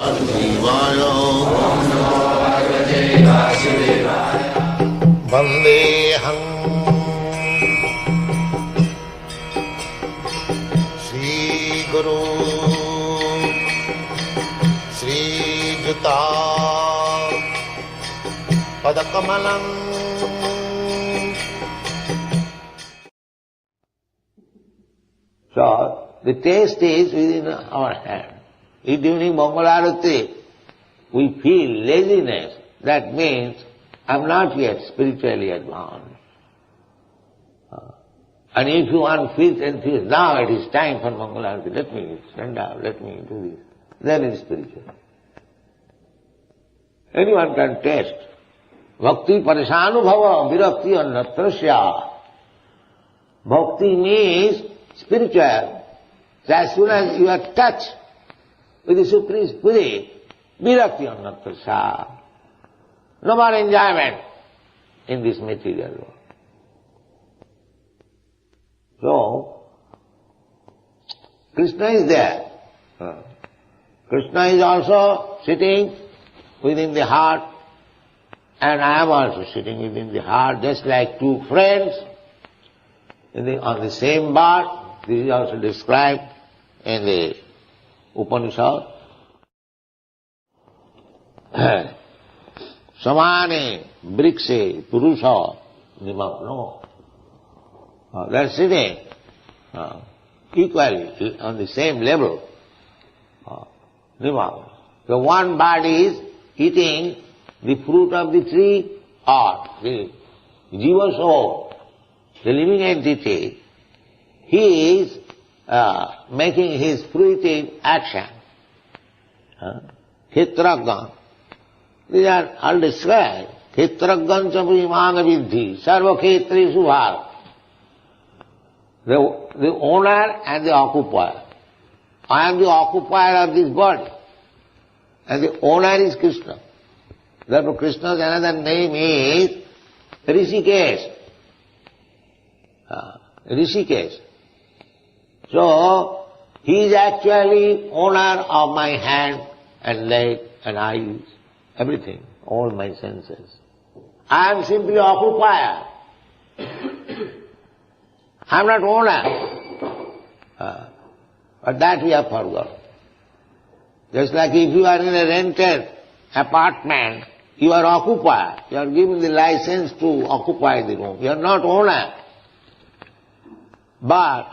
शिवाय वन्देऽहम् श्रीगुरु श्रीयुता पदकमलम् So, the taste is within our hand. If during Mangalarati we feel laziness, that means I'm not yet spiritually advanced. Uh, And if you want feels and feels, now it is time for Mangalarati, let me stand up, let me do this, then it is spiritual. Anyone can taste. Bhakti parishanubhava virakti annatrasya. Bhakti means spiritual. So as soon as you are touched with the Supreme Spirit, virakti annatrasya. No more enjoyment in this material world. So, Krishna is there. Krishna is also sitting within the heart, and I am also sitting within the heart, just like two friends in the, on the same bar. This is also described in the Upanishad समान वृक्ष पुरुष निमग्नो। दर्शिने equal on the same level निमग्न। The one body is eating the fruit of the tree और जीवसो the living entity he is uh, making his fruitive action. Uh. These are all described. Hitragan chamimana vidhi, sarva khetri subhar. The, the owner and the occupier. I am the occupier of this body. And the owner is Krishna. Therefore Krishna's another name is Rishikesh. Uh, Rishikesh. So, he is actually owner of my hand and leg and eyes, everything, all my senses. I am simply occupier. I am not owner. Uh, but that we have forgotten. Just like if you are in a rented apartment, you are occupier. You are given the license to occupy the room. You are not owner. But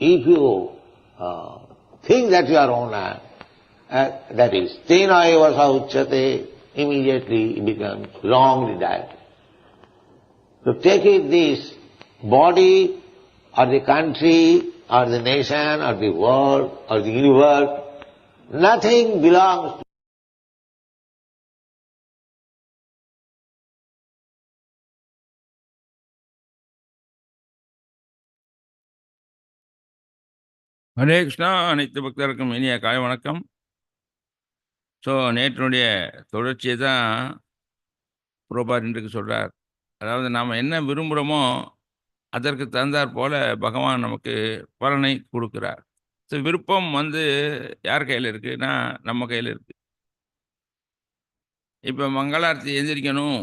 if you uh, think that you are owner, uh, that is, tena eva sauchate, immediately it becomes wrongly directed. So take it this body or the country or the nation or the world or the universe, nothing belongs to Hare Krishna அனைத்து பக்தருக்கும் இனிய காலை வணக்கம். So நேற்றினுடைய தொடர்ச்சியை தான் புரோபார் இன்றைக்கு சொல்கிறார் அதாவது நாம் என்ன விரும்புகிறோமோ அதற்கு தகுந்தாற் போல பகவான் நமக்கு பலனை கொடுக்குறார். ஸோ விருப்பம் வந்து யார் கையில் இருக்குன்னா நம்ம கையில் இருக்குது இப்போ மங்களார்த்தி எந்திரிக்கணும்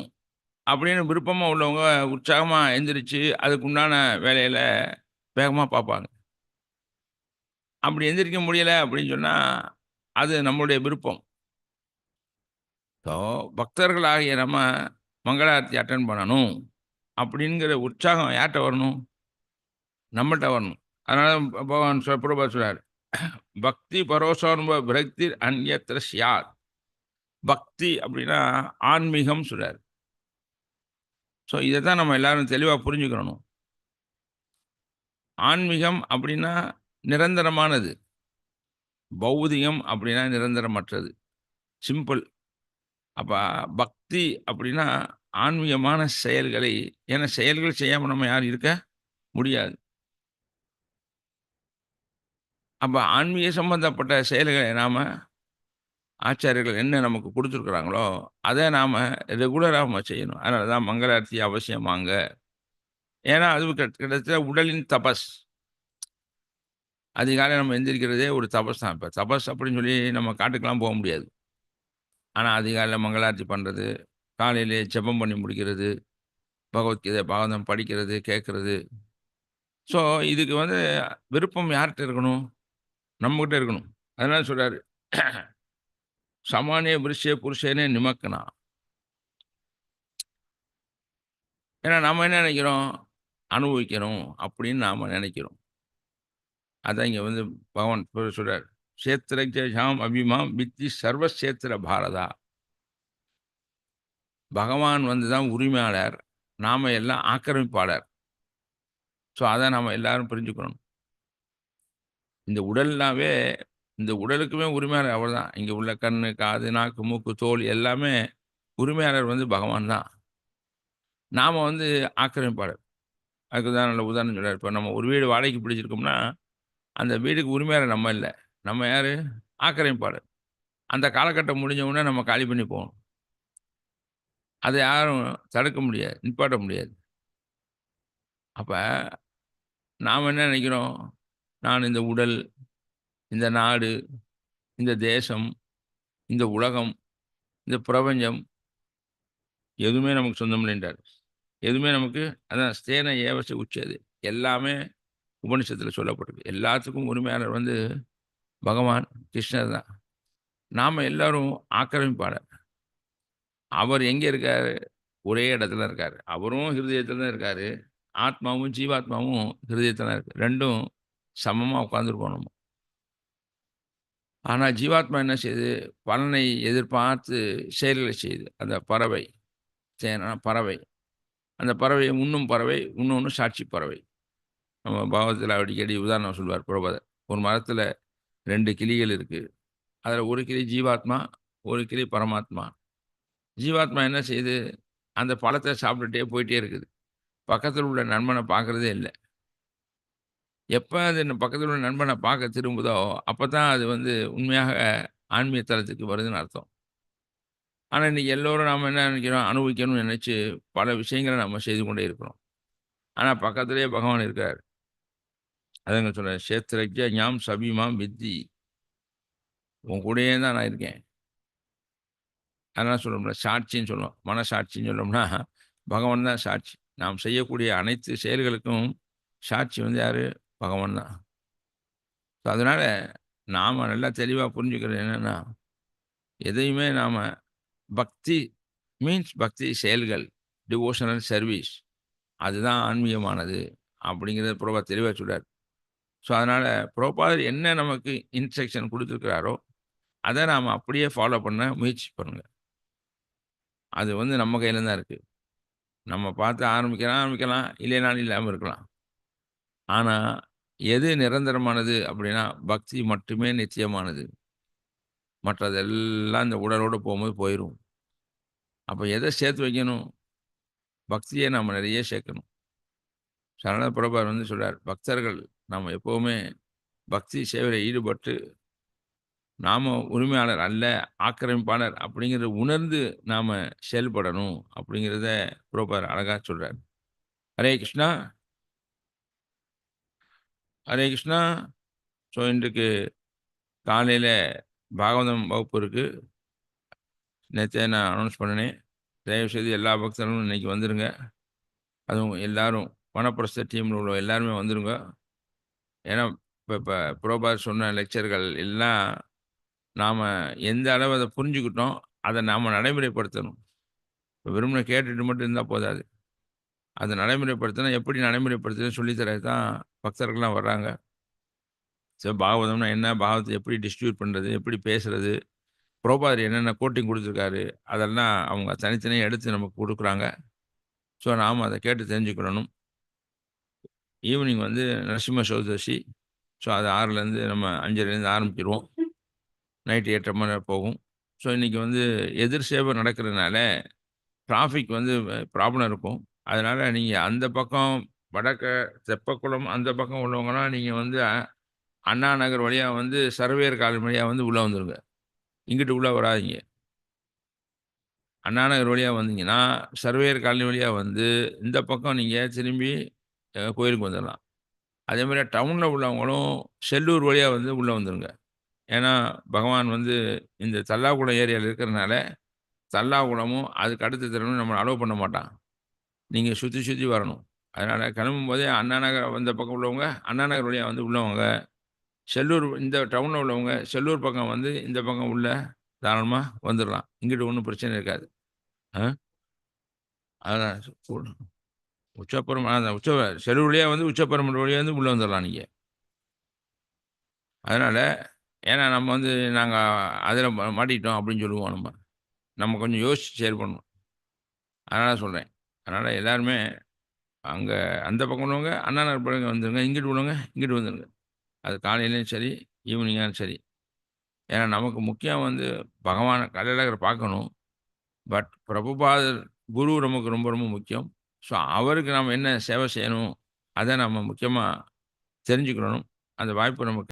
அப்படின்னு விருப்பமாக உள்ளவங்க உற்சாகமாக எந்திரிச்சு அதுக்குண்டான வேலையில் வேகமாக பார்ப்பாங்க. அப்படி எந்திரிக்க முடியலை அப்படின்னு சொன்னால் அது நம்மளுடைய விருப்பம். ஸோ பக்தர்களாகிய நம்ம மங்களாரத்தி அட்டன் பண்ணணும் அப்படிங்கிற உற்சாகம் யார்கிட்ட வரணும்? நம்மகிட்ட வரணும். அதனால் பகவான் சொல் பிரபா சொல்றார் பக்தி பரோசோன்ப பிரக்தி அந்யத்திர சியாத் பக்தி அப்படின்னா ஆன்மீகம் சொல்கிறார் ஸோ இதை தான் நம்ம எல்லாரும் தெளிவாக புரிஞ்சுக்கணும். ஆன்மீகம் அப்படின்னா நிரந்தரமானது. பௌதிகம் அப்படின்னா நிரந்தரமற்றது. சிம்பிள் அப்போ பக்தி அப்படின்னா ஆன்மீகமான செயல்களை ஏன்னா செயல்கள் செய்யாமல் நம்ம யாரும் இருக்க முடியாது. அப்போ ஆன்மீக சம்பந்தப்பட்ட செயல்களை நாம் ஆச்சாரியர்கள் என்ன நமக்கு கொடுத்துருக்குறாங்களோ அதை நாம் ரெகுலராக நம்ம செய்யணும். அதனால தான் மங்களார்த்தி அவசியமாங்க. ஏன்னா அது கிட்ட- கிட்டத்தட்ட உடலின் தபஸ். அதிகாலை நம்ம எந்திரிக்கிறதே ஒரு தபஸ் தான். இப்போ தபஸ் அப்படின்னு சொல்லி நம்ம காட்டுக்கெல்லாம் போக முடியாது. ஆனால் அதிகாலையில் மங்களார்த்தி பண்ணுறது காலையிலே ஜெபம் பண்ணி முடிக்கிறது, பகவத்கீதை, பாகவதம் படிக்கிறது, கேட்குறது ஸோ, இதுக்கு வந்து விருப்பம் யார்கிட்ட இருக்கணும்? நம்மக்கிட்ட இருக்கணும். அதனால சொல்கிறார் சமானிய புருஷே புருஷேனே நிமக்னா." ஏன்னா, நம்ம என்ன நினைக்கிறோம் அனுபவிக்கணும் அப்படின்னு நாம் நினைக்கிறோம் அதான் இங்கே வந்து பகவான் சொல்கிறார் கஷேத்திரஜாம் அபிமாம் வித்தி சர்வக்ஷேத்திர பாரதா." பகவான் வந்து தான் உரிமையாளர். நாம் எல்லாம் ஆக்கிரமிப்பாளர். ஸோ, அதை நாம் எல்லாரும் புரிஞ்சுக்கணும். இந்த உடல்னாவே இந்த உடலுக்குமே உரிமையாளர் அவர்தான். இங்கே உள்ள கண் காது, நாக்கு, மூக்கு, தோல் எல்லாமே உரிமையாளர் வந்து பகவான் தான். நாம் வந்து ஆக்கிரமிப்பாளர். அதுக்கு தான் நல்ல உதாரணம் சொல்கிறார் இப்போ நம்ம ஒரு வீடு வாடகைக்கு பிடிச்சிருக்கோம்னா, அந்த வீடுக்கு உரிமையாளர் நம்ம இல்லை நம்ம யார் ஆக்கிரமிப்பாளர். அந்த காலகட்டம் முடிஞ்ச உடனே நம்ம காலி பண்ணி போகணும். அதை யாரும் தடுக்க முடியாது. நிப்பாட்ட முடியாது. அப்ப நாம் என்ன நினைக்கிறோம் நான் இந்த உடல், இந்த நாடு, இந்த தேசம், இந்த உலகம், இந்த பிரபஞ்சம் எதுவுமே நமக்கு சொந்தம் இல்லைன்றார் எதுவுமே நமக்கு அதான் ஸ்தேன ஏவச உச்சது. எல்லாமே உபனிஷத்தில் சொல்லப்பட்டிருக்கு. எல்லாத்துக்கும் உரிமையாளர் வந்து பகவான் கிருஷ்ணர் தான். நாம எல்லாரும் ஆக்கிரமிப்பாளர். அவர் எங்கே இருக்காரு? ஒரே இடத்துல இருக்கார் அவரும் ஹிருதயத்தில் தான் இருக்கார் ஆத்மாவும், ஜீவாத்மாவும் ஹிருதயத்தில் தான் இருக்கு. 2ம் சமமா உட்காந்துருக்கணும் ஆனால் ஜீவாத்மா என்ன செய்யுது? பலனை எதிர்பார்த்து செயல்களை செய்யுது. அந்த பறவை. சேனா பறவை. அந்த பறவை உண்ணும் பறவை, இன்னொன்று சாட்சி பறவை. நம்ம பாவத்தில் அடிக்கடி உதாரணம் சொல்லுவார் புரபதர் ஒரு மரத்தில் ரெண்டு கிளிகள் இருக்குது அதில் ஒரு கிளி ஜீவாத்மா, ஒரு கிளி பரமாத்மா. ஜீவாத்மா என்ன செய்யுது? அந்த பழத்தை சாப்பிட்டுட்டே போயிட்டே இருக்குது. பக்கத்தில் உள்ள நண்பனை பார்க்குறதே இல்லை எப்போ அது பக்கத்தில் உள்ள நண்பனை பார்க்க திரும்புதோ, அப்போ தான் அது வந்து உண்மையாக ஆன்மீக தளத்துக்கு வருதுன்னு அர்த்தம். ஆனால் இன்னைக்கு எல்லோரும் நாம் என்ன நினைக்கிறோம் அனுபவிக்கணும்னு நினச்சி பல விஷயங்களை நம்ம செய்து கொண்டே இருக்கிறோம். ஆனால் பக்கத்திலேயே பகவான் இருக்கார் அதாங்க சொல்றாரு. "க்ஷேத்ரஜ்ஞ ஞாம் சபிமாம் வித்தி." உன் கூடயே தான் நான் இருக்கேன். அதனால சொல்லணும்ல சாட்சின்னு சொல்லுவோம். மனசாட்சின்னு சொல்லோம்னா பகவான் தான் சாட்சி. நாம் செய்யக்கூடிய அனைத்து செயல்களுக்கும் சாட்சி வந்து யார் பகவான் தான். ஸோ, அதனால் நாம் நல்லா தெளிவாக புரிஞ்சுக்கிறது என்னென்னா எதையுமே நாம் பக்தி மீன்ஸ் பக்தி செயல்கள். Devotional service. அதுதான் ஆன்மீகமானது. அப்படிங்கிறத பிரபா தெளிவாக சொல்கிறார் ஸோ, அதனால் பிரபுபாதர் என்ன நமக்கு இன்ஸ்ட்ரக்ஷன் கொடுத்துருக்கிறாரோ அதை நாம் அப்படியே ஃபாலோ பண்ண முயற்சி பண்ணுங்கள் அது வந்து நம்ம கையில் தான் இருக்குது நம்ம பார்த்து ஆரம்பிக்கலாம் ஆரம்பிக்கலாம். இல்லைனாலும் இல்லாமல் இருக்கலாம். ஆனால் எது நிரந்தரமானது அப்படின்னா, பக்தி மட்டுமே நிச்சயமானது. மற்றதெல்லாம் இந்த உடலோடு போகும்போது போயிடும் அப்போ எதை சேர்த்து வைக்கணும்? பக்தியை நம்ம நிறைய சேர்க்கணும். சரண பிரபுபாதர் வந்து சொல்கிறார் பக்தர்கள் நாம் எப்போவுமே பக்தி சேவையில் ஈடுபட்டு, நாம் உரிமையாளர் அல்ல, ஆக்கிரமிப்பாளர் அப்படிங்கிறத உணர்ந்து நாம் செயல்படணும். அப்படிங்கிறத புரோபர் அழகாக சொல்கிறார் ஹரே கிருஷ்ணா. ஹரே கிருஷ்ணா. ஸோ, இன்றைக்கு காலையில் பாகவதம் வகுப்பு இருக்குது நேற்றே நான் அனௌன்ஸ் பண்ணுனேன். தயவுசெய்து எல்லா பக்தர்களும் இன்னைக்கு வந்துடுங்க அதுவும் எல்லோரும் வனப்பிரஸ்த டீமில் உள்ள எல்லாருமே வந்துடுங்க ஏன்னா, இப்போ இப்போ பிரபுபாதர் சொன்ன லெக்சர்கள் எல்லாம் நாம் எந்த அளவு அதை புரிஞ்சுக்கிட்டோம், அதை நாம் நடைமுறைப்படுத்தணும். இப்போ விரும்பின கேட்டுட்டு மட்டும் இருந்தால் போதாது. அதை நடைமுறைப்படுத்தினா எப்படி நடைமுறைப்படுத்துன்னு சொல்லி தான் பக்தர்கள்லாம் வர்றாங்க. ஸோ, பாகவதம்னா என்ன? பாகவத்தை எப்படி டிஸ்ட்ரிபியூட் பண்ணுறது எப்படி பேசுறது? புரோபாதர் என்னென்ன கோட்டிங் கொடுத்துருக்காரு அதெல்லாம் அவங்க தனித்தனியாக எடுத்து நமக்கு கொடுக்குறாங்க ஸோ, நாம் அதை கேட்டு தெரிஞ்சுக்கணும் ஈவினிங் வந்து நரசிம்ம சதுர்தசி. ஸோ, அது ஆறுலேருந்து நம்ம அஞ்சரைலேருந்து ஆரம்பிச்சிடுவோம் நைட்டு எட்டரை மணி நேரம் போகும். ஸோ, இன்றைக்கி வந்து எதிர் சேவை நடக்கிறதுனால, டிராஃபிக் வந்து ப்ராப்ளம் இருக்கும். அதனால் நீங்கள் அந்த பக்கம் வடக்க தெப்பக்குளம் அந்த பக்கம் உள்ளவங்கலாம் நீங்கள் வந்து அண்ணா நகர் வழியாக வந்து சர்வேயர் காலம் வழியாக வந்து உள்ளே வந்துடுங்க இங்கிட்டு உள்ளே வராதீங்க. அண்ணா நகர் வழியாக வந்தீங்கன்னா, சர்வேயர் காலனி வழியாக வந்து இந்த பக்கம் நீங்கள் திரும்பி கோயிலுக்கு வந்துடலாம் அதே மாதிரி டவுனில் உள்ளவங்களும் செல்லூர் வழியாக வந்து உள்ளே வந்துடுங்க ஏன்னா பகவான் வந்து இந்த தல்லாகுளம் ஏரியாவில் இருக்கிறனால தல்லாகுளமும் அதுக்கு அடுத்த திறனும் நம்மளை அலோவ் பண்ண மாட்டான். நீங்கள் சுற்றி சுற்றி வரணும். அதனால் கிளம்பும் போதே அண்ணா நகர் வந்த பக்கம் உள்ளவங்க அண்ணா நகர் வழியாக வந்து உள்ளவங்க செல்லூர் இந்த டவுனில் உள்ளவங்க செல்லூர் பக்கம் வந்து இந்த பக்கம் உள்ள தாராளமாக வந்துடலாம் இங்கிட்டு ஒன்றும் பிரச்சனை இருக்காது. ஆ அதான் உச்சப்பெரும் அந்த உச்ச செல்லூர் வழியாக வந்து உச்சப்பரம்பு வழியாக வந்து உள்ளே வந்துடலாம் நீங்கள் அதனால் ஏன்னா நம்ம வந்து நாங்கள் அதில் மாட்டிக்கிட்டோம் அப்படின்னு சொல்லுவோம் நம்ம. நம்ம கொஞ்சம் யோசித்து ஷேர் பண்ணணும். அதனால் சொல்கிறேன் அதனால் எல்லாருமே அங்கே அந்த பக்கம் உள்ளவங்க அண்ணா நகர் வந்துடுங்க இங்கிட்டு உள்ளவங்க இங்கிட்டு வந்துடுங்க அது காலையிலையும் சரி ஈவினிங்காலும் சரி. ஏன்னா நமக்கு முக்கியம் வந்து பகவானை கலையழகரை பார்க்கணும். பட் பிரபுபாதர் குரு நமக்கு ரொம்ப ரொம்ப முக்கியம். ஸோ அவருக்கு நம்ம என்ன சேவை செய்யணும் அதை நம்ம முக்கியமாக தெரிஞ்சுக்கணும். அந்த வாய்ப்பு நமக்கு